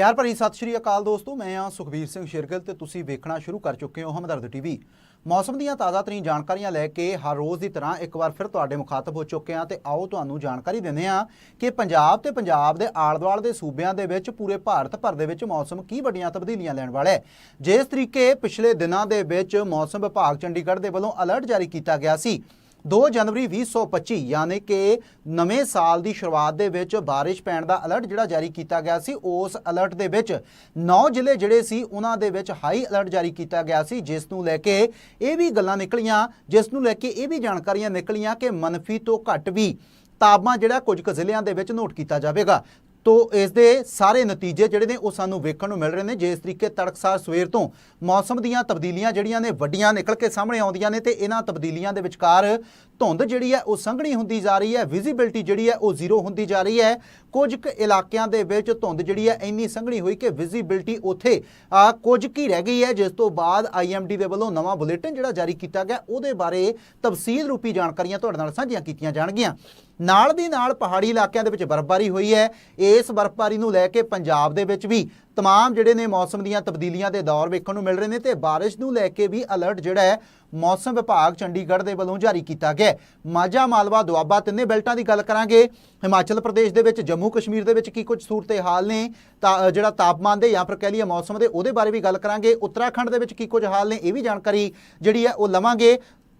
ਪਿਆਰ ਭਰੀ ਸਤਿ ਸ਼੍ਰੀ ਅਕਾਲ ਦੋਸਤੋ, ਮੈਂ ਆ ਸੁਖਬੀਰ ਸਿੰਘ ਸ਼ਿਰਗਿਲ ਤੇ ਤੁਸੀਂ ਵੇਖਣਾ ਸ਼ੁਰੂ ਕਰ ਚੁੱਕੇ ਹੋ ਹਮਦਰਦ ਟੀਵੀ। ਮੌਸਮ ਦੀਆਂ ਤਾਜ਼ਾ ਤਰੀਨ ਜਾਣਕਾਰੀਆਂ ਲੈ ਕੇ ਹਰ ਰੋਜ਼ ਦੀ ਤਰ੍ਹਾਂ ਇੱਕ ਵਾਰ ਫਿਰ ਤੁਹਾਡੇ ਮੁਖਾਤਬ ਹੋ ਚੁੱਕੇ ਹਾਂ ਤੇ ਆਓ ਤੁਹਾਨੂੰ ਜਾਣਕਾਰੀ ਦਿੰਦੇ ਹਾਂ ਕਿ ਪੰਜਾਬ ਤੇ ਪੰਜਾਬ ਦੇ ਆਲੇ-ਦੁਆਲੇ ਦੇ ਸੂਬਿਆਂ ਦੇ ਵਿੱਚ ਪੂਰੇ ਭਾਰਤ ਭਰ ਦੇ ਵਿੱਚ ਮੌਸਮ ਕੀ ਵੱਡੀਆਂ ਤਬਦੀਲੀਆਂ ਲੈਣ ਵਾਲਾ ਹੈ। ਜਿਸ ਤਰੀਕੇ ਪਿਛਲੇ ਦਿਨਾਂ ਦੇ ਵਿੱਚ ਮੌਸਮ ਵਿਭਾਗ ਚੰਡੀਗੜ੍ਹ ਦੇ ਵੱਲੋਂ ਅਲਰਟ ਜਾਰੀ ਕੀਤਾ ਗਿਆ ਸੀ 2 ਜਨਵਰੀ 2025 ਯਾਨੀ ਕਿ ਨਵੇਂ ਸਾਲ ਦੀ ਸ਼ੁਰੂਆਤ ਦੇ ਵਿੱਚ ਬਾਰਿਸ਼ ਪੈਣ ਦਾ ਅਲਰਟ ਜਿਹੜਾ ਜਾਰੀ ਕੀਤਾ ਗਿਆ ਸੀ, ਉਸ ਅਲਰਟ ਦੇ ਵਿੱਚ 9 ਜ਼ਿਲ੍ਹੇ ਜਿਹੜੇ ਸੀ, ਉਹਨਾਂ ਦੇ ਵਿੱਚ ਹਾਈ ਅਲਰਟ ਜਾਰੀ ਕੀਤਾ ਗਿਆ ਸੀ, ਜਿਸ ਨੂੰ ਲੈ ਕੇ ਇਹ ਵੀ ਗੱਲਾਂ ਨਿਕਲੀਆਂ, ਜਿਸ ਨੂੰ ਲੈ ਕੇ ਇਹ ਵੀ ਜਾਣਕਾਰੀਆਂ ਨਿਕਲੀਆਂ ਕਿ ਮਨਫੀ ਤੋਂ ਘੱਟ ਵੀ ਤਾਪਮਾਨ ਜਿਹੜਾ ਕੁਝ ਕੁ ਜ਼ਿਲ੍ਹਿਆਂ ਦੇ ਵਿੱਚ ਨੋਟ ਕੀਤਾ ਜਾਵੇਗਾ। ਤੋ ਇਸ ਦੇ ਸਾਰੇ ਨਤੀਜੇ ਜਿਹੜੇ ਨੇ ਉਹ ਸਾਨੂੰ ਵੇਖਣ ਨੂੰ ਮਿਲ ਰਹੇ ਨੇ। ਜਿਸ ਤਰੀਕੇ ਤੜਕਸਾਰ ਸਵੇਰ ਤੋਂ ਮੌਸਮ ਦੀਆਂ ਤਬਦੀਲੀਆਂ ਜਿਹੜੀਆਂ ਨੇ, ਵੱਡੀਆਂ ਨਿਕਲ ਕੇ ਸਾਹਮਣੇ ਆਉਂਦੀਆਂ ਨੇ ਤੇ ਇਹਨਾਂ ਤਬਦੀਲੀਆਂ ਦੇ ਵਿਚਕਾਰ ਧੁੰਦ ਜਿਹੜੀ ਹੈ ਉਹ ਸੰਘਣੀ ਹੁੰਦੀ ਜਾ ਰਹੀ ਹੈ ਵਿਜ਼ਿਬਿਲਟੀ ਜਿਹੜੀ ਹੈ ਉਹ ਜ਼ੀਰੋ ਹੁੰਦੀ ਜਾ ਰਹੀ ਹੈ। ਕੁਝ ਕੁ ਇਲਾਕਿਆਂ ਦੇ ਵਿੱਚ ਧੁੰਦ ਜਿਹੜੀ ਹੈ ਇੰਨੀ ਸੰਘਣੀ ਹੋਈ ਕਿ ਵਿਜ਼ਿਬਿਲਟੀ ਉੱਥੇ ਆ ਕੁਝ ਕੀ ਰਹਿ ਗਈ ਹੈ। ਜਿਸ ਤੋਂ ਬਾਅਦ ਆਈਐਮਡੀ ਦੇ ਵੱਲੋਂ ਨਵਾਂ ਬੁਲੇਟਿਨ ਜਿਹੜਾ ਜਾਰੀ ਕੀਤਾ ਗਿਆ, ਉਹਦੇ ਬਾਰੇ ਤਫਸੀਲ ਰੂਪੀ ਜਾਣਕਾਰੀਆਂ ਤੁਹਾਡੇ ਨਾਲ ਸਾਂਝੀਆਂ ਕੀਤੀਆਂ ਜਾਣਗੀਆਂ। ਨਾਲ ਦੀ ਨਾਲ ਪਹਾੜੀ ਇਲਾਕਿਆਂ ਦੇ ਵਿੱਚ ਬਰਫ਼ਬਾਰੀ ਹੋਈ ਹੈ। ਇਸ ਬਰਫ਼ਬਾਰੀ ਨੂੰ ਲੈ ਕੇ ਪੰਜਾਬ ਦੇ ਵਿੱਚ ਵੀ ਤਮਾਮ ਜਿਹੜੇ ਨੇ ਮੌਸਮ ਦੀਆਂ ਤਬਦੀਲੀਆਂ ਦੇ ਦੌਰ ਵੇਖਣ ਨੂੰ ਮਿਲ ਰਹੇ ਨੇ ਤੇ ਬਾਰਿਸ਼ ਨੂੰ ਲੈ ਕੇ ਵੀ ਅਲਰਟ ਜਿਹੜਾ ਹੈ ਮੌਸਮ ਵਿਭਾਗ ਚੰਡੀਗੜ੍ਹ ਦੇ ਵੱਲੋਂ ਜਾਰੀ ਕੀਤਾ ਗਿਆ ਮਾਝਾ ਮਾਲਵਾ ਦੁਆਬਾ ਤਿੰਨੇ ਬੈਲਟਾਂ ਦੀ ਗੱਲ ਕਰਾਂਗੇ ਹਿਮਾਚਲ ਪ੍ਰਦੇਸ਼ ਦੇ ਵਿੱਚ ਜੰਮੂ ਕਸ਼ਮੀਰ ਦੇ ਵਿੱਚ ਕੀ ਕੁਝ ਸੂਰਤੇ ਹਾਲ ਨੇ ਤਾਂ ਜਿਹੜਾ ਤਾਪਮਾਨ ਦੇ ਜਾਂ ਫਿਰ ਕਹਿ ਲਈਏ ਮੌਸਮ ਦੇ ਉਹਦੇ ਬਾਰੇ ਵੀ ਗੱਲ ਕਰਾਂਗੇ ਉੱਤਰਾਖੰਡ ਦੇ ਵਿੱਚ ਕੀ ਕੁਝ ਹਾਲ ਨੇ ਇਹ ਵੀ ਜਾਣਕਾਰੀ ਜਿਹੜੀ ਹੈ ਉਹ ਲਵਾਂਗੇ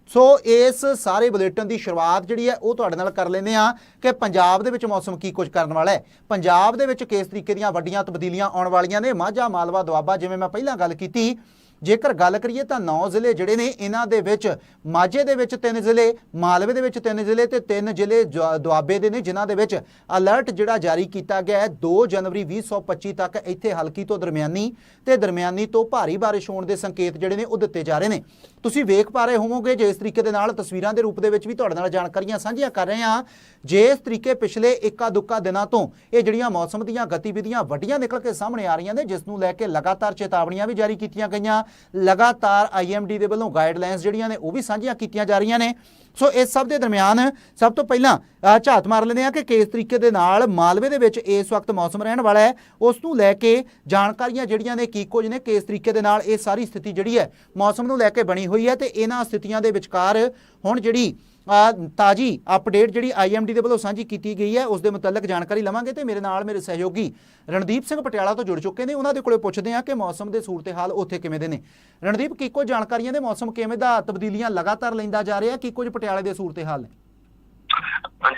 ਸੋ ਇਸ ਸਾਰੇ ਬੁਲੇਟਿਨ ਦੀ ਸ਼ੁਰੂਆਤ ਜਿਹੜੀ ਹੈ, ਉਹ ਤੁਹਾਡੇ ਨਾਲ ਕਰ ਲੈਂਦੇ ਆ ਕਿ ਪੰਜਾਬ ਦੇ ਵਿੱਚ ਮੌਸਮ ਕੀ ਕੁਝ ਕਰਨ ਵਾਲਾ ਹੈ। ਪੰਜਾਬ ਦੇ ਵਿੱਚ ਕਿਸ ਤਰੀਕੇ ਦੀਆਂ ਵੱਡੀਆਂ ਤਬਦੀਲੀਆਂ ਆਉਣ ਵਾਲੀਆਂ ਨੇ? ਮਾਝਾ, ਮਾਲਵਾ, ਦੁਆਬਾ, ਜਿਵੇਂ ਮੈਂ ਪਹਿਲਾਂ ਗੱਲ ਕੀਤੀ ਜੇਕਰ ਗੱਲ ਕਰੀਏ ਤਾਂ 9 ਜ਼ਿਲ੍ਹੇ ਜਿਹੜੇ ਨੇ, ਇਹਨਾਂ ਦੇ ਵਿੱਚ ਮਾਝੇ ਦੇ ਵਿੱਚ ਤਿੰਨ ਜ਼ਿਲ੍ਹੇ, ਮਾਲਵੇ ਦੇ ਵਿੱਚ ਤਿੰਨ ਜ਼ਿਲ੍ਹੇ ਤੇ ਤਿੰਨ ਜ਼ਿਲ੍ਹੇ ਦੁਆ- ਦੁਆਬੇ ਦੇ ਨੇ, ਜਿਨ੍ਹਾਂ ਦੇ ਵਿੱਚ ਅਲਰਟ ਜਿਹੜਾ ਜਾਰੀ ਕੀਤਾ ਗਿਆ ਹੈ 2 ਜਨਵਰੀ 2025 ਤੱਕ ਇੱਥੇ ਹਲਕੀ ਤੋਂ ਦਰਮਿਆਨੀ ਤੇ ਦਰਮਿਆਨੀ ਤੋਂ ਭਾਰੀ ਬਾਰਿਸ਼ ਹੋਣ ਦੇ ਸੰਕੇਤ ਜਿਹੜੇ ਨੇ, ਉਹ ਦਿੱਤੇ ਜਾ ਰਹੇ ਨੇ। ਤੁਸੀਂ ਵੇਖ ਪਾ ਰਹੇ ਹੋਵੋਗੇ ਜਿਸ ਤਰੀਕੇ ਦੇ ਨਾਲ ਤਸਵੀਰਾਂ ਦੇ ਰੂਪ ਦੇ ਵਿੱਚ ਵੀ ਤੁਹਾਡੇ ਨਾਲ ਜਾਣਕਾਰੀਆਂ ਸਾਂਝੀਆਂ ਕਰ ਰਹੇ ਹਾਂ ਜਿਸ ਤਰੀਕੇ ਪਿਛਲੇ ਇੱਕਾ ਦੁੱਕਾ ਦਿਨਾਂ ਤੋਂ ਇਹ ਜਿਹੜੀਆਂ ਮੌਸਮ ਦੀਆਂ ਗਤੀਵਿਧੀਆਂ ਵੱਡੀਆਂ ਨਿਕਲ ਕੇ ਸਾਹਮਣੇ ਆ ਰਹੀਆਂ ਨੇ, ਜਿਸ ਨੂੰ ਲੈ ਕੇ ਲਗਾਤਾਰ ਚੇਤਾਵਨੀਆਂ ਵੀ ਜਾਰੀ ਕੀਤੀਆਂ ਗਈਆਂ ਲਗਾਤਾਰ ਆਈਐਮਡੀ ਦੇ ਵੱਲੋਂ ਗਾਈਡਲਾਈਨਸ ਜਿਹੜੀਆਂ ਨੇ ਉਹ ਵੀ ਸਾਂਝੀਆਂ ਕੀਤੀਆਂ ਜਾ ਰਹੀਆਂ ਨੇ। ਸੋ ਇਸ ਸਭ ਦੇ ਦਰਮਿਆਨ ਸਭ ਤੋਂ ਪਹਿਲਾਂ ਝਾਤ ਮਾਰ ਲੈਂਦੇ ਆ ਕਿ ਕਿਸ ਤਰੀਕੇ ਦੇ ਨਾਲ ਮਾਲਵੇ ਦੇ ਵਿੱਚ ਇਸ ਵਕਤ ਮੌਸਮ ਰਹਿਣ ਵਾਲਾ ਹੈ, ਉਸ ਨੂੰ ਲੈ ਕੇ ਜਾਣਕਾਰੀਆਂ ਜਿਹੜੀਆਂ ਨੇ ਕੀ ਕੁਝ ਨੇ, ਕਿਸ ਤਰੀਕੇ ਦੇ ਨਾਲ ਇਹ ਸਾਰੀ ਸਥਿਤੀ ਜਿਹੜੀ ਹੈ ਮੌਸਮ ਨੂੰ ਲੈ ਕੇ ਬਣੀ ਹੋਈ ਹੈ ਤੇ ਇਹਨਾਂ ਸਥਿਤੀਆਂ ਦੇ ਵਿਚਕਾਰ ਹੁਣ ਜਿਹੜੀ ਤਾਜੀ ਅਪਡੇਟ ਜਿਹੜੀ ਆਈਐਮਡੀ ਦੇ ਵੱਲੋਂ ਸਾਂਝੀ ਕੀਤੀ ਗਈ ਹੈ ਉਸ ਦੇ ਮੁਤਲਕ ਜਾਣਕਾਰੀ ਲਵਾਂਗੇ ਤੇ ਮੇਰੇ ਨਾਲ ਮੇਰੇ ਸਹਿਯੋਗੀ ਰਣਦੀਪ ਸਿੰਘ ਪਟਿਆਲਾ ਤੋਂ ਜੁੜ ਚੁੱਕੇ ਨੇ। ਉਹਨਾਂ ਦੇ ਕੋਲੇ ਪੁੱਛਦੇ ਹਾਂ ਕਿ ਮੌਸਮ ਦੇ ਸੂਰਤ-ਹਾਲ ਉੱਥੇ ਕਿਵੇਂ ਦੇ ਨੇ। ਰਣਦੀਪ ਕੀ ਕੁਝ ਜਾਣਕਾਰੀਆਂ ਦੇ ਮੌਸਮ ਕਿਵੇਂ ਦਾ ਤਬਦੀਲੀਆਂ ਲਗਾਤਾਰ ਲੈਂਦਾ ਜਾ ਰਿਹਾ? ਕੀ ਕੁਝ ਪਟਿਆਲੇ ਦੇ ਸੂਰਤ-ਹਾਲ ਨੇ?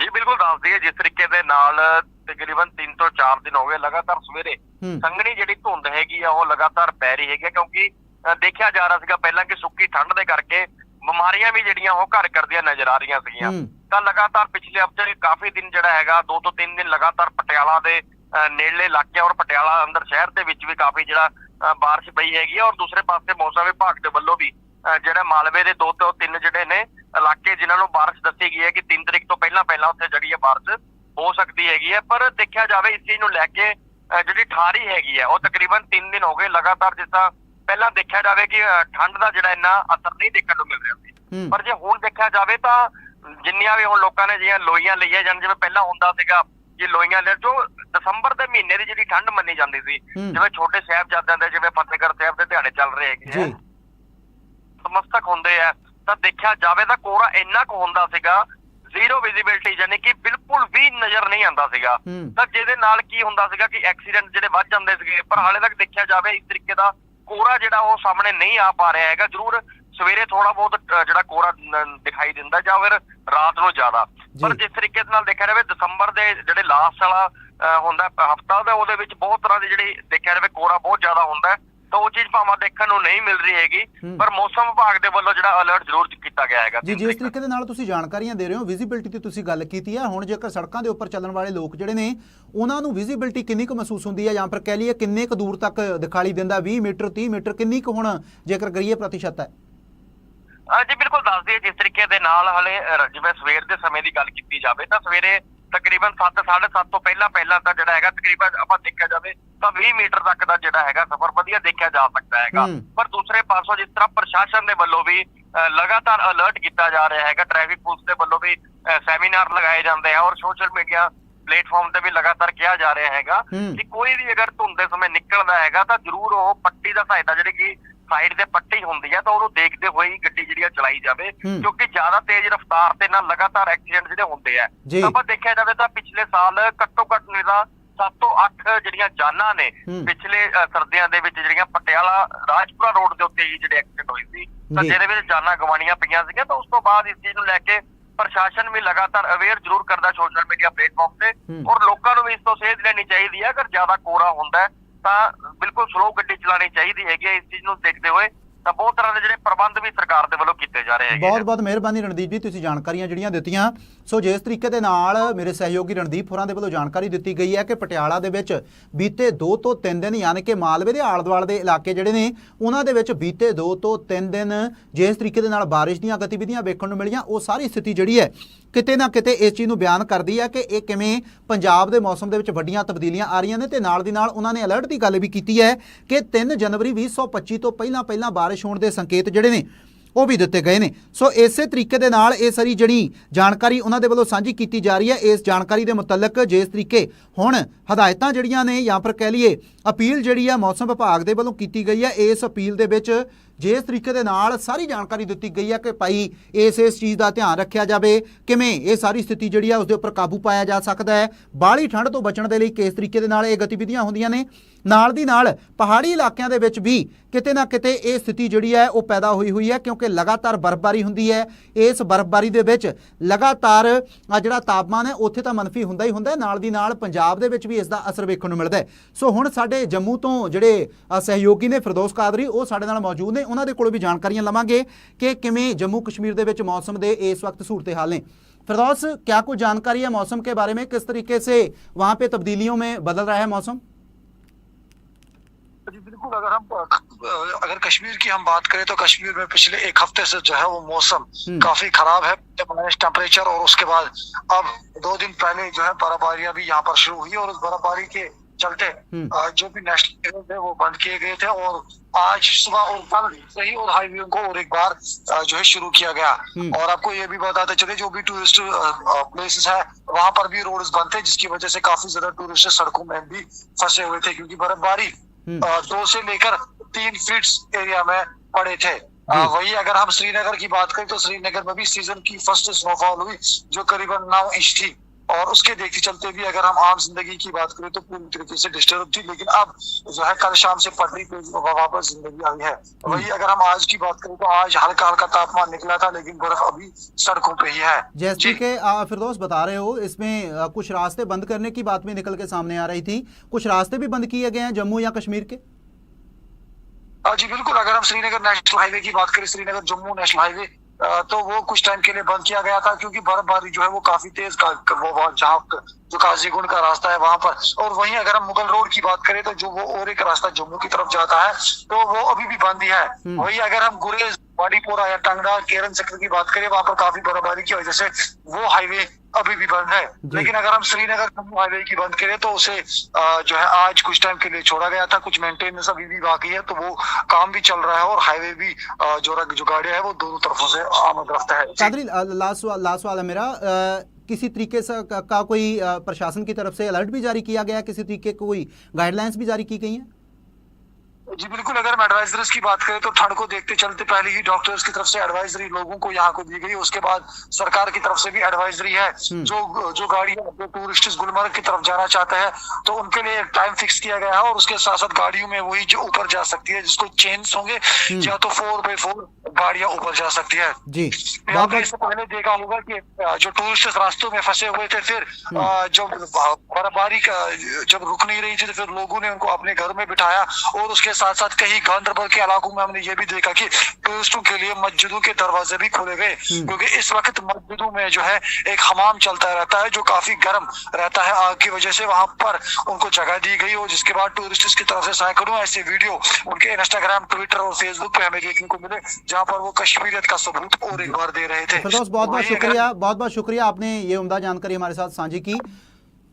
ਜੀ ਬਿਲਕੁਲ ਦੱਸ ਦਈਏ ਜਿਸ ਤਰੀਕੇ ਦੇ ਨਾਲ ਤਕਰੀਬਨ 3 ਤੋਂ 4 ਦਿਨ ਹੋ ਗਏ ਲਗਾਤਾਰ ਸਵੇਰੇ। ਸੰਘਣੀ ਜਿਹੜੀ ਧੁੰਦ ਹੈਗੀ ਆ ਉਹ ਲਗਾਤਾਰ ਪੈ ਰਹੀ ਹੈਗੀ ਕਿਉਂਕਿ ਦੇਖਿਆ ਜਾ ਰਿਹਾ ਸੀਗਾ ਪਹਿਲਾਂ ਕਿ ਸੁੱਕੀ ਠੰਡ ਦੇ ਕਰਕੇ ਬਿਮਾਰੀਆਂ ਵੀ ਜਿਹੜੀਆਂ ਉਹ ਘਰ ਕਰਦੀਆਂ ਨਜ਼ਰ ਆ ਰਹੀਆਂ ਸੀਗੀਆਂ। ਤਾਂ ਲਗਾਤਾਰ ਪਿਛਲੇ ਹਫ਼ਤੇ ਕਾਫੀ ਦਿਨ ਜਿਹੜਾ ਹੈਗਾ 2 ਤੋਂ 3 ਦਿਨ ਲਗਾਤਾਰ ਪਟਿਆਲਾ ਦੇ ਨੇੜਲੇ ਇਲਾਕਿਆਂ ਔਰ ਪਟਿਆਲਾ ਅੰਦਰ ਸ਼ਹਿਰ ਦੇ ਵਿੱਚ ਵੀ ਕਾਫੀ ਜਿਹੜਾ ਬਾਰਿਸ਼ ਪਈ ਹੈਗੀ ਔਰ ਦੂਸਰੇ ਪਾਸੇ ਮੌਸਮ ਵਿਭਾਗ ਦੇ ਵੱਲੋਂ ਵੀ ਜਿਹੜਾ ਮਾਲਵੇ ਦੇ ਦੋ ਤੋਂ ਤਿੰਨ ਜਿਹੜੇ ਨੇ ਇਲਾਕੇ ਜਿਨ੍ਹਾਂ ਨੂੰ ਬਾਰਿਸ਼ ਦੱਸੀ ਗਈ ਹੈ ਕਿ 3 ਤਰੀਕ ਤੋਂ ਪਹਿਲਾਂ ਪਹਿਲਾਂ ਉੱਥੇ ਜਿਹੜੀ ਹੈ ਬਾਰਿਸ਼ ਹੋ ਸਕਦੀ ਹੈਗੀ ਹੈ। ਪਰ ਦੇਖਿਆ ਜਾਵੇ ਇਸ ਚੀਜ਼ ਨੂੰ ਲੈ ਕੇ ਜਿਹੜੀ ਠਾਰੀ ਹੈਗੀ ਹੈ ਉਹ ਤਕਰੀਬਨ 3 ਦਿਨ ਹੋ ਗਏ ਲਗਾਤਾਰ ਜਿਸ ਤਰ੍ਹਾਂ ਪਹਿਲਾਂ ਦੇਖਿਆ ਜਾਵੇ ਕਿ ਠੰਡ ਦਾ ਜਿਹੜਾ ਇੰਨਾ ਅਸਰ ਨਹੀਂ ਦੇਖਣ ਨੂੰ ਮਿਲ ਰਿਹਾ ਸੀ। ਪਰ ਜੇ ਹੁਣ ਦੇਖਿਆ ਜਾਵੇ ਤਾਂ ਜਿੰਨੀਆਂ ਵੀ ਹੁਣ ਲੋਕਾਂ ਨੇ ਜਿਹੜੀਆਂ ਲੋਈਆਂ ਲਈਆਂ ਜਾਣ ਜਿਵੇਂ ਪਹਿਲਾਂ ਹੁੰਦਾ ਸੀਗਾ ਕਿ ਲੋਈਆਂ ਲੈ ਜੋ ਦਸੰਬਰ ਦੇ ਮਹੀਨੇ ਦੀ ਜਿਹੜੀ ਠੰਡ ਮੰਨੀ ਜਾਂਦੀ ਸੀ। ਜਿਵੇਂ ਛੋਟੇ ਸਾਹਿਬਜ਼ਾਦਿਆਂ ਦੇ ਜਿਵੇਂ ਫਤਿਹਗੜ੍ਹ ਸਾਹਿਬ ਦੇ ਦਿਹਾੜੇ ਚੱਲ ਰਹੇ ਹੈਗੇ ਜੀ ਸਮਸਤਕ ਹੁੰਦੇ ਆ ਤਾਂ ਦੇਖਿਆ ਜਾਵੇ ਤਾਂ ਕੋਰਾ ਇੰਨਾ ਕੁ ਹੁੰਦਾ ਸੀਗਾ ਜ਼ੀਰੋ ਵਿਜ਼ਿਬਿਲਟੀ ਯਾਨੀ ਕਿ ਬਿਲਕੁਲ ਵੀ ਨਜ਼ਰ ਨਹੀਂ ਆਉਂਦਾ ਸੀਗਾ। ਤਾਂ ਜਿਹਦੇ ਨਾਲ ਕੀ ਹੁੰਦਾ ਸੀਗਾ ਕਿ ਐਕਸੀਡੈਂਟ ਜਿਹੜੇ ਵੱਧ ਜਾਂਦੇ ਸੀਗੇ ਪਰ ਹਾਲੇ ਤੱਕ ਦੇਖਿਆ ਜਾਵੇ ਇਸ ਤਰੀਕੇ ਦਾ ਕੋਰਾ ਜਿਹੜਾ ਉਹ ਸਾਹਮਣੇ ਨਹੀਂ ਆ ਪਾ ਰਿਹਾ ਹੈਗਾ ਜ਼ਰੂਰ ਸਵੇਰੇ ਥੋੜਾ ਬਹੁਤ ਜਿਹੜਾ ਕੋਰਾ ਦਿਖਾਈ ਦਿੰਦਾ ਜਾਂ ਫਿਰ ਰਾਤ ਨੂੰ ਜ਼ਿਆਦਾ ਪਰ। ਜਿਸ ਤਰੀਕੇ ਨਾਲ ਦੇਖਿਆ ਜਾਵੇ ਦਸੰਬਰ ਦੇ ਜਿਹੜੇ ਲਾਸਟ ਵਾਲਾ ਹੁੰਦਾ ਹਫਤਾ ਦਾ ਉਹਦੇ ਵਿੱਚ ਬਹੁਤ ਤਰ੍ਹਾਂ ਦੀ ਜਿਹੜੀ ਦੇਖਿਆ ਜਾਵੇ ਕੋਰਾ ਬਹੁਤ ਜ਼ਿਆਦਾ ਹੁੰਦਾ। ਤਾਂ ਉਹ ਚੀਜ਼ ਭਾਵੇਂ ਦੇਖਣ ਨੂੰ ਨਹੀਂ ਮਿਲ ਰਹੀ ਹੈਗੀ ਹੂੰ। ਪਰ ਮੌਸਮ ਵਿਭਾਗ ਦੇ ਵੱਲੋਂ ਜਿਹੜਾ ਅਲਰਟ ਜ਼ਰੂਰ ਕੀਤਾ ਗਿਆ ਹੈਗਾ। ਜੀ ਜਿਸ ਤਰੀਕੇ ਦੇ ਨਾਲ ਤੁਸੀਂ ਜਾਣਕਾਰੀਆਂ ਦੇ ਰਹੇ ਹੋ ਵਿਜ਼ਿਬਿਲਟੀ ਦੀ ਤੁਸੀਂ ਗੱਲ ਕੀਤੀ ਹੈ ਹੁਣ ਜੇਕਰ ਸੜਕਾਂ ਦੇ ਉੱਪਰ ਚੱਲਣ ਵਾਲੇ ਲੋਕ ਜਿਹੜੇ ਨੇ ਉਹਨਾਂ ਨੂੰ ਵਿਜ਼ਿਬਿਲਟੀ ਕਿੰਨੀ ਕੁ ਮਹਿਸੂਸ ਹੁੰਦੀ ਹੈ ਜਾਂ ਫਿਰ ਕਹਿ ਲਈਏ ਕਿੰਨੇ ਕੁ ਦੂਰ ਤੱਕ ਦਿਖਾਈ ਦਿੰਦਾ 20 ਮੀਟਰ 30 ਮੀਟਰ ਕਿੰਨੀ ਕੁ ਹੁਣ ਜੇਕਰ ਕਰੀਏ ਪ੍ਰਤੀਸ਼ਤ ਹੈ? ਜੀ ਬਿਲਕੁਲ ਦੱਸ ਦਈਏ ਜਿਸ ਤਰੀਕੇ ਦੇ ਨਾਲ ਹਲੇ ਜਿਵੇਂ ਸਵੇਰ ਦੇ ਸਮੇਂ ਦੀ ਗੱਲ ਕੀਤੀ ਜਾਵੇ ਤਾਂ ਸਵੇਰੇ ਤਕਰੀਬਨ 7 7:30 ਤੋਂ ਪਹਿਲਾਂ ਪਹਿਲਾਂ ਤਾਂ ਜਿਹੜਾ ਹੈਗਾ ਤਕਰੀਬਨ ਆਪਾਂ ਦੇਖਿਆ ਜਾਵੇ ਤਾਂ 20 ਮੀਟਰ ਤੱਕ ਦਾ ਜਿਹੜਾ ਹੈਗਾ ਸਫ਼ਰ ਵਧੀਆ ਦੇਖਿਆ ਜਾ ਸਕਦਾ ਹੈਗਾ। ਪਰ ਦੂਸਰੇ ਪਾਸੋਂ ਜਿਸ ਤਰ੍ਹਾਂ ਪ੍ਰਸ਼ਾਸਨ ਦੇ ਵੱਲੋਂ ਵੀ ਲਗਾਤਾਰ ਅਲਰਟ ਕੀਤਾ ਜਾ ਰਿਹਾ ਹੈਗਾ ਟ੍ਰੈਫਿਕ ਪੁਲਿਸ ਦੇ ਵੱਲੋਂ ਵੀ ਸੈਮੀਨਾਰ ਲਗਾਏ ਜਾਂਦੇ ਆ ਔਰ ਸੋਸ਼ਲ ਮੀਡੀਆ ਪਲੇਟਫਾਰਮ ਤੇ ਵੀ ਲਗਾਤਾਰ ਕਿਹਾ ਜਾ ਰਿਹਾ ਹੈਗਾ। ਕਿ ਕੋਈ ਵੀ ਅਗਰ ਧੁੰਦ ਦੇ ਸਮੇਂ ਨਿਕਲਦਾ ਹੈਗਾ ਤਾਂ ਜ਼ਰੂਰ ਉਹ ਪੱਟੀ ਦਾ ਸਹਾਇਤਾ ਜਿਹੜੀ ਕਿ ਸਾਈਡ ਤੇ ਪੱਟੀ ਹੁੰਦੀ ਹੈ ਤਾਂ ਉਹਨੂੰ ਦੇਖਦੇ ਹੋਏ ਹੀ ਗੱਡੀ ਜਿਹੜੀ ਆ ਚਲਾਈ ਜਾਵੇ। ਕਿਉਂਕਿ ਜ਼ਿਆਦਾ ਤੇਜ਼ ਰਫ਼ਤਾਰ ਤੇ ਨਾਲ ਲਗਾਤਾਰ ਐਕਸੀਡੈਂਟ ਜਿਹੜੇ ਹੁੰਦੇ ਆ ਆਪਾਂ ਦੇਖਿਆ ਜਾਵੇ ਤਾਂ ਪਿਛਲੇ ਸਾਲ ਘੱਟੋ ਘੱਟ ਨਹੀਂ ਤਾਂ 7 ਤੋਂ 8 ਜਿਹੜੀਆਂ ਜਾਨਾਂ ਨੇ। ਪਿਛਲੇ ਸਰਦੀਆਂ ਦੇ ਵਿੱਚ ਜਿਹੜੀਆਂ ਪਟਿਆਲਾ ਰਾਜਪੁਰਾ ਰੋਡ ਦੇ ਉੱਤੇ ਹੀ ਜਿਹੜੇ ਐਕਸੀਡੈਂਟ ਹੋਏ ਸੀ ਤਾਂ। ਜਿਹਦੇ ਵਿੱਚ ਜਾਨਾਂ ਗਵਾਣੀਆਂ ਪਈਆਂ ਸੀਗੀਆਂ ਤਾਂ ਉਸ ਤੋਂ ਬਾਅਦ ਇਸ ਚੀਜ਼ ਨੂੰ ਲੈ ਕੇ ਪ੍ਰਸ਼ਾਸਨ ਵੀ ਲਗਾਤਾਰ ਅਵੇਅਰ ਜ਼ਰੂਰ ਕਰਦਾ ਸੋਸ਼ਲ ਮੀਡੀਆ ਪਲੇਟਫਾਰਮ ਤੇ। ਔਰ ਲੋਕਾਂ ਨੂੰ ਵੀ ਇਸ ਤੋਂ ਸੇਧ ਲੈਣੀ ਚਾਹੀਦੀ ਹੈ ਅਗਰ ਜ਼ਿਆਦਾ ਕੋਰਾ ਹੁੰਦਾ ਹੈ ਤਾਂ ਬਿਲਕੁਲ ਸਲੋ ਗੱਡੀ ਚਲਾਉਣੀ ਚਾਹੀਦੀ ਹੈਗੀ ਹੈ ਇਸ ਚੀਜ਼ ਨੂੰ ਦੇਖਦੇ ਹੋਏ ਤਾਂ ਬਹੁਤ ਤਰ੍ਹਾਂ ਦੇ ਜਿਹੜੇ ਪ੍ਰਬੰਧ ਵੀ ਸਰਕਾਰ ਦੇ ਵੱਲੋਂ ਕੀਤੇ ਜਾ ਰਹੇ ਹੈਗੇ ਬਹੁਤ। ਬਹੁਤ ਮਿਹਰਬਾਨੀ ਰਣਦੀਪ ਜੀ ਤੁਸੀਂ ਜਾਣਕਾਰੀਆਂ ਜਿਹੜੀਆਂ ਦਿੱਤੀਆਂ ਸੋ ਜਿਸ ਤਰੀਕੇ ਦੇ ਨਾਲ ਮੇਰੇ ਸਹਿਯੋਗੀ ਰਣਦੀਪ ਹੋਰਾਂ ਦੇ ਵੱਲੋਂ ਜਾਣਕਾਰੀ ਦਿੱਤੀ ਗਈ ਹੈ ਕਿ ਪਟਿਆਲਾ ਦੇ ਵਿੱਚ ਬੀਤੇ 2 ਤੋਂ 3 ਦਿਨ ਯਾਨੀ ਕਿ ਮਾਲਵੇ ਦੇ ਆਲੇ-ਦੁਆਲੇ ਦੇ ਇਲਾਕੇ ਜਿਹੜੇ ਨੇ, ਉਹਨਾਂ ਦੇ ਵਿੱਚ ਬੀਤੇ 2 ਤੋਂ 3 ਦਿਨ ਜਿਸ ਤਰੀਕੇ ਦੇ ਨਾਲ ਬਾਰਿਸ਼ ਦੀਆਂ ਗਤੀਵਿਧੀਆਂ ਵੇਖਣ ਨੂੰ ਮਿਲੀਆਂ, ਉਹ ਸਾਰੀ ਸਥਿਤੀ ਜਿਹੜੀ ਹੈ ਕਿਤੇ ਨਾ ਕਿਤੇ ਇਸ ਚੀਜ਼ ਨੂੰ ਬਿਆਨ ਕਰਦੀ ਹੈ ਕਿ ਇਹ ਕਿਵੇਂ ਪੰਜਾਬ ਦੇ ਮੌਸਮ ਦੇ ਵਿੱਚ ਵੱਡੀਆਂ ਤਬਦੀਲੀਆਂ ਆ ਰਹੀਆਂ ਨੇ ਤੇ ਨਾਲ ਦੀ ਨਾਲ ਉਹਨਾਂ ਨੇ ਅਲਰਟ ਦੀ ਗੱਲ ਵੀ ਕੀਤੀ ਹੈ ਕਿ 3 ਜਨਵਰੀ 2025 ਤੋਂ ਪਹਿਲਾਂ ਪਹਿਲਾਂ ਬਾਰਿਸ਼ ਹੋਣ ਦੇ ਸੰਕੇਤ ਜਿਹੜੇ ਨੇ ਉਹ ਵੀ ਦਿੱਤੇ ਗਏ ਨੇ। ਸੋ ਇਸੇ ਤਰੀਕੇ ਦੇ ਨਾਲ ਇਹ ਸਾਰੀ ਜਿਹੜੀ ਜਾਣਕਾਰੀ ਉਹਨਾਂ ਦੇ ਵੱਲੋਂ ਸਾਂਝੀ ਕੀਤੀ ਜਾ ਰਹੀ ਹੈ, ਇਸ ਜਾਣਕਾਰੀ ਦੇ ਮੁਤਲਕ ਜਿਸ ਤਰੀਕੇ ਹੁਣ ਹਦਾਇਤਾਂ ਜਿਹੜੀਆਂ ਨੇ ਜਾਂ ਫਿਰ ਕਹਿ ਲਈਏ ਅਪੀਲ ਜਿਹੜੀ ਹੈ ਮੌਸਮ ਵਿਭਾਗ ਦੇ ਵੱਲੋਂ ਕੀਤੀ ਗਈ ਹੈ ਇਸ ਅਪੀਲ ਦੇ ਵਿੱਚ ਜਿਸ ਤਰੀਕੇ ਦੇ ਨਾਲ ਸਾਰੀ ਜਾਣਕਾਰੀ ਦਿੱਤੀ ਗਈ ਹੈ ਕਿ ਭਾਈ ਇਸ ਇਸ ਚੀਜ਼ ਦਾ ਧਿਆਨ ਰੱਖਿਆ ਜਾਵੇ, ਕਿਵੇਂ ਇਹ ਸਾਰੀ ਸਥਿਤੀ ਜਿਹੜੀ ਆ ਉਸ ਦੇ ਉੱਪਰ ਕਾਬੂ ਪਾਇਆ ਜਾ ਸਕਦਾ ਹੈ ਬਾਹਲੀ ਠੰਡ ਤੋਂ ਬਚਣ ਦੇ ਲਈ ਕਿਸ ਤਰੀਕੇ ਦੇ ਨਾਲ ਇਹ ਗਤੀਵਿਧੀਆਂ ਹੁੰਦੀਆਂ ਨੇ, ਨਾਲ ਦੀ ਨਾਲ ਪਹਾੜੀ ਇਲਾਕਿਆਂ ਦੇ ਵਿੱਚ ਵੀ ਕਿਤੇ ਨਾ ਕਿਤੇ ਇਹ ਸਥਿਤੀ ਜਿਹੜੀ ਹੈ ਉਹ ਪੈਦਾ ਹੋਈ ਹੋਈ ਹੈ ਕਿਉਂਕਿ ਲਗਾਤਾਰ ਬਰਫ਼ਬਾਰੀ ਹੁੰਦੀ ਹੈ, ਇਸ ਬਰਫ਼ਬਾਰੀ ਦੇ ਵਿੱਚ ਲਗਾਤਾਰ ਜਿਹੜਾ ਤਾਪਮਾਨ ਹੈ, ਉੱਥੇ ਤਾਂ ਮੰਨਫੀ ਹੁੰਦਾ ਹੀ ਹੁੰਦਾ ਨਾਲ ਦੀ ਨਾਲ ਪੰਜਾਬ ਦੇ ਵਿੱਚ ਵੀ ਇਸ ਦਾ ਅਸਰ ਵੇਖਣ ਨੂੰ ਮਿਲਦਾ ਹੈ ਸੋ ਹੁਣ ਸਾਡੇ ਜੰਮੂ ਤੋਂ ਜਿਹੜੇ ਅ, ਸਹਿਯੋਗੀ ਨੇ ਫਿਰਦੌਸ ਕਾਦਰੀ ਉਹ ਸਾਡੇ ਨਾਲ ਮੌਜੂਦ ਨੇ ਉਹਨਾਂ ਦੇ ਕੋਲੋਂ ਵੀ ਜਾਣਕਾਰੀਆਂ ਲਵਾਂਗੇ ਕਿ ਕਿਵੇਂ ਜੰਮੂ ਕਸ਼ਮੀਰ ਦੇ ਵਿੱਚ ਮੌਸਮ ਦੇ ਇਸ वक्त सूरत हाल हैं फिरदौस क्या कुछ जानकारी है मौसम के बारे में किस तरीके से वहाँ पे तब्दीलियों में बदल रहा है मौसम जी बिल्कुल अगर हम अ, अगर कश्मीर की हम बात करें तो कश्मीर में पिछले एक हफ्ते से जो है वो मौसम हम्म। काफी खराब है माइनस टेम्परेचर और उसके बाद अब दो दिन पहले जो है बर्फबारियाँ भी यहाँ पर शुरू हुई और उस बर्फबारी के चलते हम्म। जो भी नेशनल हाईवे थे वो बंद किए गए थे और आज सुबह और कल से ही और हाईवे को और एक बार जो है शुरू किया गया हम्म। और आपको ये भी बताते चले जो भी टूरिस्ट प्लेसेस है वहाँ पर भी रोड बंद थे जिसकी वजह से काफ़ी ज़्यादा टूरिस्ट सड़कों में भी फंसे हुए थे क्योंकि बर्फबारी हम्म। दो से लेकर तीन फीट एरिया में पड़े थे अ, जी। वही अगर हम श्रीनगर की बात करें तो श्रीनगर में भी सीज़न की फ़र्स्ट स्नोफॉल हुई जो करीबन नौ इंच थी। और उसके देखते चलते भी अगर हम आम ज़िंदगी की बात करें तो पूरी तरीके से डिस्टर्ब थी। लेकिन अब जो है कल शाम से पटरी पे वापस ज़िंदगी आई है। वही अगर हम आज की बात करें तो आज हल्का हल्का तापमान निकला था लेकिन बर्फ़ अभी सड़कों पे ही है। जैसे। कि आ, फिरदौस बता रहे हो इसमें कुछ रास्ते बंद करने की बात भी निकल के सामने आ रही थी। कुछ रास्ते भी बंद किए गए हैं जम्मू या कश्मीर के? हाँ जी बिल्कुल। अगर हम श्रीनगर नेशनल हाईवे की बात करें श्रीनगर जम्मू नेशनल हाईवे तो वो कुछ टाइम के लिए बंद किया गया था क्योंकि बर्फबारी जो है वो काफ़ी तेज का, वो जहाँ जो काजीगुंड का रास्ता है वहाँ पर। और वहीं अगर हम मुगल रोड की बात करें तो जो वो और एक रास्ता जम्मू की तरफ़ जाता है तो वो अभी भी बंद ही है। हम्म। वही अगर हम गुरेज बाड़ीपोरा या टंगड़ा केरन सेक्टर की बात करें वहाँ पर काफ़ी बर्फबारी की वजह से वो हाईवे अभी भी बंद है। लेकिन अगर हम श्रीनगर जम्मू हाईवे की बंद करें तो उसे जो है आज कुछ टाइम के लिए छोड़ा गया था कुछ मेंटेनेंस अभी भी बाकी है तो वो काम भी चल रहा है और हाईवे भी जो जो गाड़ियाँ है वो दोनों तरफों से आमद रफ्ता है। कादरी लास्ट सवाल लास्ट सवाल मेरा किसी तरीके से का, का कोई प्रशासन की तरफ़ से अलर्ट भी जारी किया गया? किसी तरीके कोई गाइडलाइंस भी जारी की गई हैं? जी बिल्कुल अगर हम एडवाइजरीज की बात करें तो ठंड को देखते चलते पहले ही डॉक्टर्स की तरफ़ से एडवाइजरी लोगों को यहाँ को दी गई। उसके बाद सरकार की तरफ़ से भी एडवाइजरी है। हम्म। जो जो गाड़ियाँ जो टूरिस्ट गुलमर्ग की तरफ़ जाना चाहते हैं तो उनके लिए एक टाइम फिक्स किया गया है और उसके साथ साथ गाड़ियों में वही जो ऊपर जा सकती है जिसको चेन्स होंगे या तो फोर बाई फोर गाड़ियाँ ऊपर जा सकती है। जी आपने इससे पहले देखा होगा कि जो टूरिस्ट रास्तों में फंसे हुए थे फिर जब बर्फबारी का जब रुक नहीं रही थी तो फिर लोगों ने उनको अपने घर में बिठाया और उसके साथ साथ कहीं गांधरबल के इलाकों में हमने ये भी देखा कि टूरिस्टों के लिए मस्जिदों के दरवाजे भी खोले गए क्योंकि इस वक्त मस्जिदों में जो है एक हमाम चलता रहता है जो काफ़ी गर्म रहता है। आग की वजह से वहाँ पर उनको जगह दी गई और जिसके बाद टूरिस्ट की तरफ़ से सैकड़ों ऐसे वीडियो उनके इंस्टाग्राम ट्विटर और फेसबुक पे हमें देखने को मिले जहाँ पर वो कश्मीरियत का सबूत और एक बार दे रहे थे। बहुत बहुत शुक्रिया बहुत बहुत शुक्रिया। आपने ये उमदा जानकारी हमारे साथ साझी की।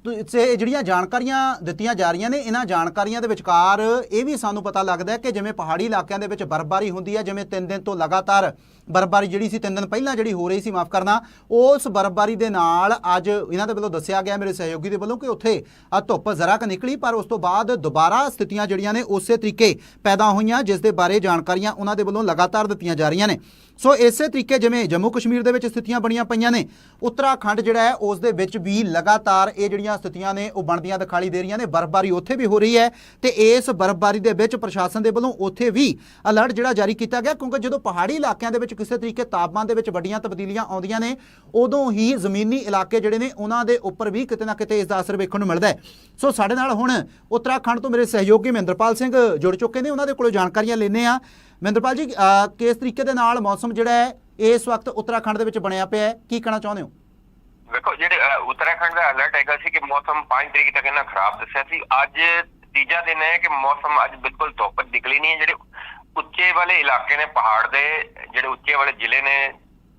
ਤੇ ਜਿਹੜੀਆਂ ਜਾਣਕਾਰੀਆਂ ਦਿੱਤੀਆਂ ਜਾ ਰਹੀਆਂ ਨੇ, ਇਹਨਾਂ ਜਾਣਕਾਰੀਆਂ ਦੇ ਵਿਚਕਾਰ ਇਹ ਵੀ ਸਾਨੂੰ ਪਤਾ ਲੱਗਦਾ ਹੈ ਕਿ ਜਿਵੇਂ ਪਹਾੜੀ ਇਲਾਕਿਆਂ ਦੇ ਵਿੱਚ ਬਰਫ਼ਬਾਰੀ ਹੁੰਦੀ ਹੈ, ਜਿਵੇਂ 3 ਦਿਨ ਤੋਂ ਲਗਾਤਾਰ ਬਰਫ਼ਬਾਰੀ ਜਿਹੜੀ ਸੀ, ਤਿੰਨ ਦਿਨ ਪਹਿਲਾਂ ਜਿਹੜੀ ਹੋ ਰਹੀ ਸੀ, ਮਾਫ ਕਰਨਾ, ਉਸ ਬਰਫ਼ਬਾਰੀ ਦੇ ਨਾਲ ਅੱਜ ਇਹਨਾਂ ਦੇ ਵੱਲੋਂ ਦੱਸਿਆ ਗਿਆ, ਮੇਰੇ ਸਹਿਯੋਗੀ ਦੇ ਵੱਲੋਂ, ਕਿ ਉੱਥੇ ਆ ਧੁੱਪ ਜ਼ਰਾ ਕ ਨਿਕਲੀ, ਪਰ ਉਸ ਤੋਂ ਬਾਅਦ ਦੁਬਾਰਾ ਸਥਿਤੀਆਂ ਜਿਹੜੀਆਂ ਨੇ, ਉਸੇ ਤਰੀਕੇ ਪੈਦਾ ਹੋਈਆਂ, ਜਿਸ ਦੇ ਬਾਰੇ ਜਾਣਕਾਰੀਆਂ ਉਹਨਾਂ ਦੇ ਵੱਲੋਂ ਲਗਾਤਾਰ ਦਿੱਤੀਆਂ ਜਾ ਰਹੀਆਂ ਨੇ। ਸੋ ਇਸੇ ਤਰੀਕੇ ਜਿਵੇਂ ਜੰਮੂ ਕਸ਼ਮੀਰ ਦੇ ਵਿੱਚ ਸਥਿਤੀਆਂ ਬਣੀਆਂ ਪਈਆਂ ਨੇ, ਉੱਤਰਾਖੰਡ ਜਿਹੜਾ ਹੈ, ਉਸ ਦੇ ਵਿੱਚ ਵੀ ਲਗਾਤਾਰ ਇਹ ਜਿਹੜੀਆਂ ਸਥਿਤੀਆਂ ਨੇ, ਉਹ ਬਣਦੀਆਂ ਦਿਖਾਈ ਦੇ ਰਹੀਆਂ ਨੇ, ਬਰਫ਼ਬਾਰੀ ਉੱਥੇ ਵੀ ਹੋ ਰਹੀ ਹੈ ਤੇ ਇਸ ਬਰਫ਼ਬਾਰੀ ਦੇ ਵਿੱਚ ਪ੍ਰਸ਼ਾਸਨ ਦੇ ਵੱਲੋਂ ਉੱਥੇ ਵੀ ਅਲਰਟ ਜਿਹੜਾ ਜਾਰੀ ਕੀਤਾ ਗਿਆ, ਕਿਉਂਕਿ ਜਦੋਂ ਪਹਾੜੀ ਇਲਾਕਿਆਂ ਦੇ ਵਿੱਚ ਕਿਸੇ ਤਰੀਕੇ ਤਾਪਮਾਨ ਦੇ ਵਿੱਚ ਵੱਡੀਆਂ ਤਬਦੀਲੀਆਂ ਆਉਂਦੀਆਂ ਨੇ, ਉਦੋਂ ਹੀ ਜ਼ਮੀਨੀ ਇਲਾਕੇ ਜਿਹੜੇ ਨੇ, ਉਹਨਾਂ ਦੇ ਉੱਪਰ ਵੀ ਕਿਤੇ ਨਾ ਕਿਤੇ ਇਸ ਦਾ ਅਸਰ ਵੇਖਣ ਨੂੰ ਮਿਲਦਾ ਹੈ। ਸੋ ਸਾਡੇ ਨਾਲ ਹੁਣ ਉੱਤਰਾਖੰਡ ਤੋਂ ਮੇਰੇ ਸਹਿਯੋਗੀ ਮਹਿੰਦਰਪਾਲ ਸਿੰਘ ਜੁੜ ਚੁੱਕੇ ਨੇ, ਉਹਨਾਂ ਦੇ ਕੋਲੋਂ ਜਾਣਕਾਰੀਆਂ ਲੈਣੇ ਆ ਮਹਿੰਦਰਪਾਲ ਜੀ ਕਿਸ ਤਰੀਕੇ ਦੇ ਨਾਲ ਮੌਸਮ ਜਿਹੜਾ ਹੈ, ਇਸ ਵਕਤ ਉੱਤਰਾਖੰਡ ਦੇ ਵਿੱਚ ਬਣਿਆ ਪਿਆ ਹੈ? ਕੀ ਕਹਿਣਾ ਚਾਹੁੰਦੇ ਹੋ? ਵੇਖੋ ਜਿਹੜੇ ਉੱਤਰਾਖੰਡ ਦਾ ਅਲਰਟ ਹੈਗਾ ਸੀ ਕਿ ਮੌਸਮ 5 ਤਰੀਕ ਤੱਕ ਇਹਨਾਂ ਖਰਾਬ ਦੱਸਿਆ ਸੀ। ਅੱਜ ਤੀਜਾ ਦਿਨ ਹੈ ਕਿ ਮੌਸਮ ਅੱਜ ਬਿਲਕੁਲ ਧੁੱਪ ਨਿਕਲੀ ਨਹੀਂ ਹੈ, ਜਿਹੜੇ ਉੱਚੇ ਵਾਲੇ ਇਲਾਕੇ ਨੇ ਪਹਾੜ ਦੇ ਜਿਹੜੇ ਉੱਚੇ ਵਾਲੇ ਜ਼ਿਲ੍ਹੇ ਨੇ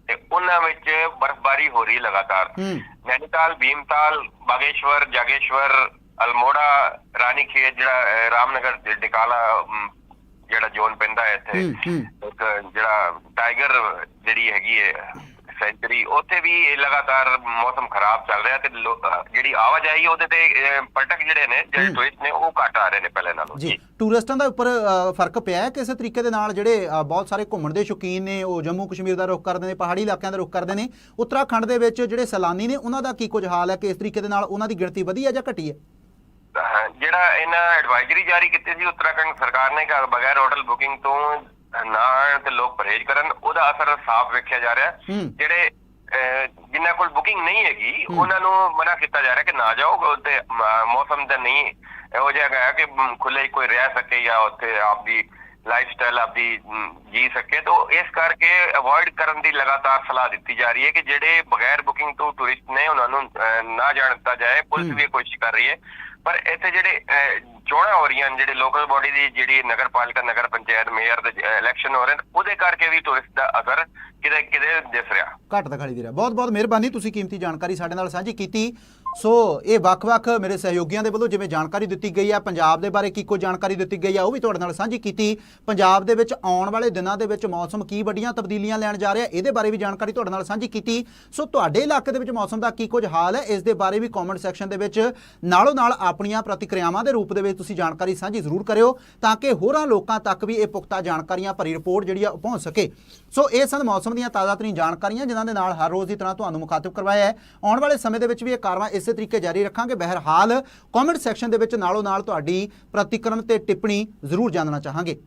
ਤੇ ਉਹਨਾਂ ਵਿੱਚ ਬਰਫ਼ਬਾਰੀ ਹੋ ਰਹੀ ਲਗਾਤਾਰ। ਨੈਨੀਤਾਲ ਭੀਮਤਾਲ ਬਾਗੇਸ਼ਵਰ ਜਾਗੇਸ਼ਵਰ ਅਲਮੋੜਾ ਰਾਨੀਖੇਤ ਜਿਹੜਾ ਰਾਮਨਗਰ ਡਿਕਾਲਾ ਜਿਹੜਾ ਜ਼ੋਨ ਪੈਂਦਾ ਹੈ ਇੱਥੇ। ਇੱਕ ਜਿਹੜਾ ਟਾਈਗਰ ਜਿਹੜੀ ਹੈਗੀ ਹੈ ਸੈਂਚਰੀ ਉੱਥੇ ਵੀ ਲਗਾਤਾਰ ਮੌਸਮ ਖਰਾਬ ਚੱਲ ਰਿਹਾ ਤੇ ਜਿਹੜੀ ਆਵਾਜਾਈ ਉਹਦੇ ਤੇ ਪਟਕ ਜਿਹੜੇ ਨੇ ਜਿਹੜੇ। ਟੂਰਿਸਟ ਨੇ ਉਹ ਘਟ ਆ ਰਹੇ ਨੇ ਪਹਿਲੇ ਨਾਲੋਂ ਜੀ ਟੂਰਿਸਟਾਂ ਦਾ ਉੱਪਰ ਫ਼ਰਕ ਪਿਆ ਹੈ ਕਿਸੇ ਤਰੀਕੇ ਦੇ ਨਾਲ ਜਿਹੜੇ ਬਹੁਤ ਸਾਰੇ ਘੁੰਮਣ ਦੇ ਸ਼ੌਕੀਨ ਨੇ ਉਹ ਜੰਮੂ ਕਸ਼ਮੀਰ ਦਾ ਰੁਖ ਕਰਦੇ ਨੇ ਪਹਾੜੀ ਇਲਾਕਿਆਂ ਦਾ ਰੁਖ ਕਰਦੇ ਨੇ ਉੱਤਰਾਖੰਡ ਦੇ ਵਿੱਚ ਜਿਹੜੇ ਸੈਲਾਨੀ ਨੇ ਉਹਨਾਂ ਦਾ ਕੀ ਕੁਝ ਹਾਲ ਹੈ ਕਿ ਇਸ ਤਰੀਕੇ ਦੇ ਨਾਲ ਉਹਨਾਂ ਦੀ ਗਿਣਤੀ ਵਧੀ ਹੈ ਜਾਂ ਘਟੀ ਹਾਂ, ਜਿਹੜਾ ਇਹਨਾਂ ਐਡਵਾਈਜ਼ਰੀ ਜਾਰੀ ਕੀਤੀ ਸੀ ਉੱਤਰਾਖੰਡ ਸਰਕਾਰ ਨੇ ਕਿ ਬਗੈਰ ਹੋਟਲ ਬੁਕਿੰਗ ਤੋਂ ਨਾ ਤੇ ਲੋਕ ਪਰਹੇਜ਼ ਕਰਨ ਉਹਦਾ ਅਸਰ ਸਾਫ਼ ਵੇਖਿਆ ਜਾ ਰਿਹਾ। ਹੂੰ। ਜਿਹੜੇ ਅਹ, ਜਿਨ੍ਹਾਂ ਕੋਲ ਬੁਕਿੰਗ ਨਹੀਂ ਹੈਗੀ ਉਹਨਾਂ ਨੂੰ ਮਨਾ ਕੀਤਾ ਜਾ ਰਿਹਾ ਕਿ ਨਾ ਜਾਓ ਤੇ ਮੌਸਮ ਦਾ ਨਹੀਂ। ਇਹੋ ਜਿਹਾ ਹੈਗਾ ਕਿ ਖੁੱਲੇ ਕੋਈ ਰਹਿ ਸਕੇ ਜਾਂ ਉੱਥੇ ਆਪਦੀ ਲਾਈਫ ਸਟਾਈਲ ਆਪਦੀ ਮ, ਜੀ ਸਕੇ। ਤਾਂ ਇਸ ਕਰਕੇ ਅਵੋਇਡ ਕਰਨ ਦੀ ਲਗਾਤਾਰ ਸਲਾਹ ਦਿੱਤੀ ਜਾ ਰਹੀ ਹੈ ਕਿ ਜਿਹੜੇ ਬਗੈਰ ਬੁਕਿੰਗ ਤੋਂ ਟੂਰਿਸਟ ਨੇ ਉਹਨਾਂ ਨੂੰ ਅਹ, ਨਾ ਜਾਣ ਦਿੱਤਾ ਜਾਏ। ਪੁਲਿਸ। ਵੀ ਇਹ ਕੋਸ਼ਿਸ਼ ਕਰ ਰਹੀ ਹੈ। ਪਰ ਇੱਥੇ ਜਿਹੜੇ ਅਹ, ਚੋਣਾਂ ਹੋ ਰਹੀਆਂ ਨੇ, ਜਿਹੜੇ ਲੋਕਲ ਬਾਡੀ ਦੀ ਜਿਹੜੀ ਨਗਰ ਪਾਲਿਕਾ ਨਗਰ ਪੰਚਾਇਤ ਮੇਅਰ ਦੇ ਇਲੈਕਸ਼ਨ ਹੋ ਰਹੇ ਨੇ, ਉਹਦੇ ਕਰਕੇ ਵੀ ਟੂਰਿਸਟ ਦਾ ਅਸਰ ਕਿਤੇ ਕਿਤੇ ਦਿਸ ਰਿਹਾ। ਘੱਟ ਦਿਖਾਈ ਦੇ ਰਿਹਾ। ਬਹੁਤ ਬਹੁਤ ਮਿਹਰਬਾਨੀ, ਤੁਸੀਂ ਕੀਮਤੀ ਜਾਣਕਾਰੀ ਸਾਡੇ ਨਾਲ ਸਾਂਝੀ ਕੀਤੀ। ਸੋ ਇਹ ਵੱਖ-ਵੱਖ ਮੇਰੇ ਸਹਿਯੋਗੀਆਂ ਦੇ ਵੱਲੋਂ ਜਿਵੇਂ ਜਾਣਕਾਰੀ ਦਿੱਤੀ ਗਈ ਹੈ ਪੰਜਾਬ ਦੇ ਬਾਰੇ ਕੀ ਕੋਈ ਜਾਣਕਾਰੀ ਦਿੱਤੀ ਗਈ ਆ, ਉਹ ਵੀ ਤੁਹਾਡੇ ਨਾਲ ਸਾਂਝੀ ਕੀਤੀ। ਪੰਜਾਬ ਦੇ ਵਿੱਚ ਆਉਣ ਵਾਲੇ ਦਿਨਾਂ ਦੇ ਵਿੱਚ ਮੌਸਮ ਕੀ ਵੱਡੀਆਂ ਤਬਦੀਲੀਆਂ ਲੈਣ ਜਾ ਰਿਹਾ, ਇਹਦੇ ਬਾਰੇ ਵੀ ਜਾਣਕਾਰੀ ਤੁਹਾਡੇ ਨਾਲ ਸਾਂਝੀ ਕੀਤੀ। ਸੋ ਤੁਹਾਡੇ ਇਲਾਕੇ ਦੇ ਵਿੱਚ ਮੌਸਮ ਦਾ ਕੀ ਕੁਝ ਹਾਲ ਹੈ, ਇਸ ਦੇ ਬਾਰੇ ਵੀ ਕਮੈਂਟ ਸੈਕਸ਼ਨ ਦੇ ਵਿੱਚ ਨਾਲੋਂ ਨਾਲ ਆਪਣੀਆਂ ਪ੍ਰਤੀਕਿਰਿਆਵਾਂ ਦੇ ਰੂਪ ਦੇ ਵਿੱਚ ਤੁਸੀਂ ਜਾਣਕਾਰੀ ਸਾਂਝੀ ਜ਼ਰੂਰ ਕਰਿਓ, ਤਾਂ ਕਿ ਹੋਰਾਂ ਲੋਕਾਂ ਤੱਕ ਵੀ ਇਹ ਪੁਖਤਾ ਜਾਣਕਾਰੀਆਂ ਭਰੀ ਰਿਪੋਰਟ ਜਿਹੜੀ ਆ ਉਹ ਪਹੁੰਚ ਸਕੇ। ਸੋ ਇਹ ਸਨ ਮੌਸਮ ਦੀਆਂ ਤਾਜ਼ਾ ਤਰੀਨ ਜਾਣਕਾਰੀਆਂ, ਜਿਨ੍ਹਾਂ ਦੇ ਨਾਲ ਹਰ ਰੋਜ਼ ਦੀ ਤਰ੍ਹਾਂ ਤੁਹਾਨੂੰ ਮੁਖਾਤਿਬ ਕਰਵਾਇਆ ਹੈ। ਆਉਣ ਵਾਲੇ ਸਮੇਂ ਦੇ ਵਿੱਚ ਵੀ ਇਹ ਕਾਰਵਾਈ ਇਸੇ ਤਰੀਕੇ ਜਾਰੀ ਰੱਖਾਂਗੇ। ਬਹਿਰਹਾਲ ਕਮੈਂਟ ਸੈਕਸ਼ਨ ਦੇ ਵਿੱਚ ਨਾਲੋਂ ਨਾਲ ਤੁਹਾਡੀ ਪ੍ਰਤੀਕਰਮ ਤੇ ਟਿੱਪਣੀ ਜ਼ਰੂਰ ਜਾਣਨਾ ਚਾਹਾਂਗੇ।